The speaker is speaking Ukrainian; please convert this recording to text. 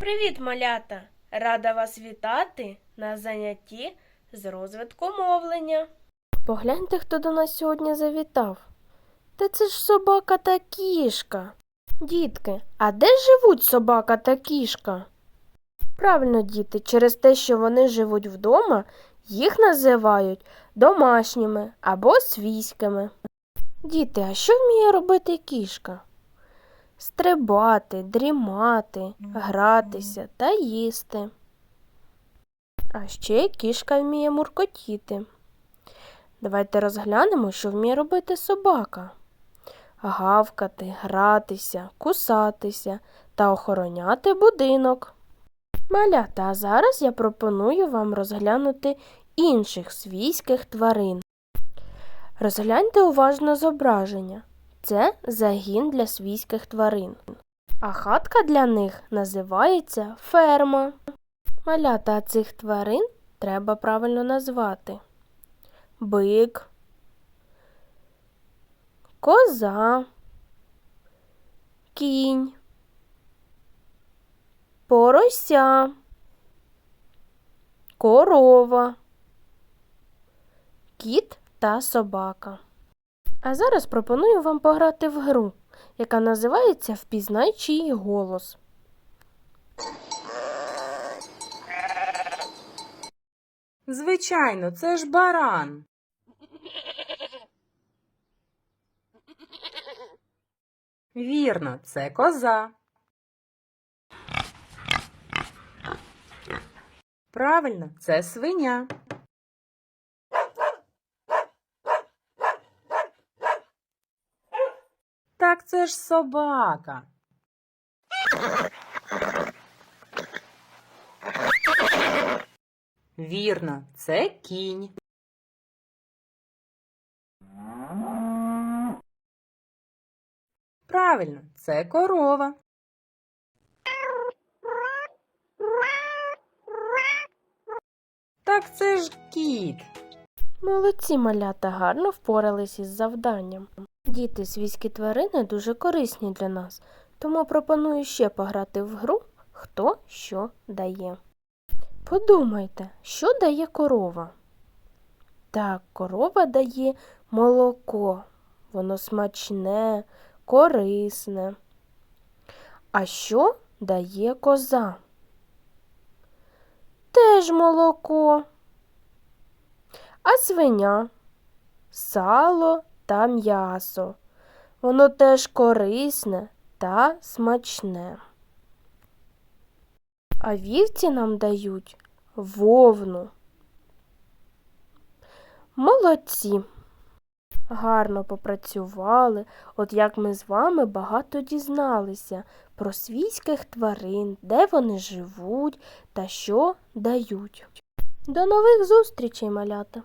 Привіт, малята! Рада вас вітати на занятті з розвитку мовлення. Погляньте, хто до нас сьогодні завітав. Та це ж собака та кішка. Дітки, а де живуть собака та кішка? Правильно, діти, через те, що вони живуть вдома, їх називають домашніми або свійськими. Діти, а що вміє робити кішка? Стрибати, дрімати, гратися та їсти. А ще кішка вміє муркотіти. Давайте розглянемо, що вміє робити собака. Гавкати, гратися, кусатися та охороняти будинок. Малята, а зараз я пропоную вам розглянути інших свійських тварин. Розгляньте уважно зображення. Це загін для свійських тварин. А хатка для них називається ферма. Малята цих тварин треба правильно назвати. Бик, коза, кінь, порося, корова, кіт та собака. А зараз пропоную вам пограти в гру, яка називається Впізнай чий голос. Звичайно, це ж баран. Вірно, це коза. Правильно, це свиня. Так це ж собака. Вірно, це кінь. Правильно, це корова. Так це ж кіт. Молодці малята гарно впорались із завданням. Діти, свійські тварини дуже корисні для нас, тому пропоную ще пограти в гру Хто що дає. Подумайте, що дає корова? Так, корова дає молоко. Воно смачне, корисне. А що дає коза? Теж молоко. А свиня, сало та м'ясо. Воно теж корисне та смачне. А вівці нам дають вовну. Молодці. Гарно попрацювали, от як ми з вами багато дізналися про свійських тварин, де вони живуть та що дають. До нових зустрічей, малята!